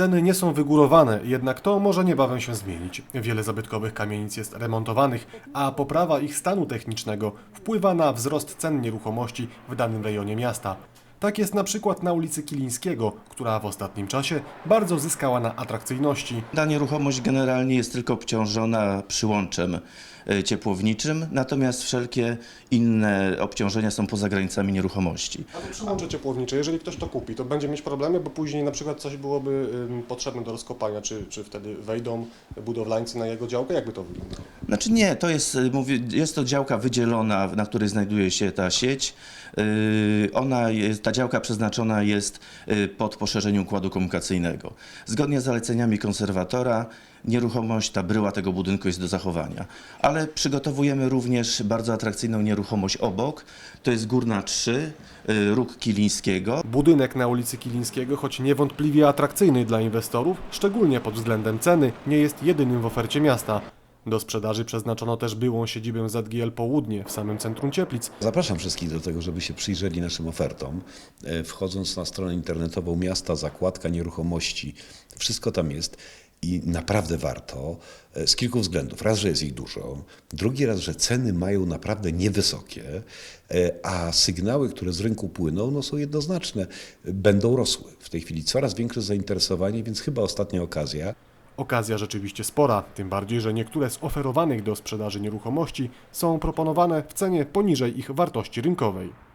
Ceny nie są wygórowane, jednak to może niebawem się zmienić. Wiele zabytkowych kamienic jest remontowanych, a poprawa ich stanu technicznego wpływa na wzrost cen nieruchomości w danym rejonie miasta. Tak jest na przykład na ulicy Kilińskiego, która w ostatnim czasie bardzo zyskała na atrakcyjności. Ta nieruchomość generalnie jest tylko obciążona przyłączem ciepłowniczym, natomiast wszelkie inne obciążenia są poza granicami nieruchomości. Ale przyłącze ciepłownicze, jeżeli ktoś to kupi, to będzie mieć problemy, bo później na przykład coś byłoby ym, potrzebne do rozkopania, czy, czy wtedy wejdą budowlańcy na jego działkę, jakby to wyglądało? Znaczy nie, to jest, y, mówię, jest to działka wydzielona, na której znajduje się ta sieć. Yy, Ona jest, ta działka przeznaczona jest y, pod poszerzenie układu komunikacyjnego. Zgodnie z zaleceniami konserwatora nieruchomość, ta bryła tego budynku jest do zachowania. Ale przygotowujemy również bardzo atrakcyjną nieruchomość obok. To jest Górna 3, y, róg Kilińskiego. Budynek na ulicy Kilińskiego, choć niewątpliwie atrakcyjny dla inwestorów, szczególnie pod względem ceny, nie jest jedynym w ofercie miasta. Do sprzedaży przeznaczono też byłą siedzibę ZGL Południe w samym centrum Cieplic. Zapraszam wszystkich do tego, żeby się przyjrzeli naszym ofertom. E, Wchodząc na stronę internetową miasta, zakładka nieruchomości, wszystko tam jest i naprawdę warto e, z kilku względów. Raz, że jest ich dużo, drugi raz, że ceny mają naprawdę niewysokie, e, a sygnały, które z rynku płyną, no są jednoznaczne, będą rosły. W tej chwili coraz większe zainteresowanie, więc chyba ostatnia okazja. Okazja rzeczywiście spora, tym bardziej, że niektóre z oferowanych do sprzedaży nieruchomości są proponowane w cenie poniżej ich wartości rynkowej.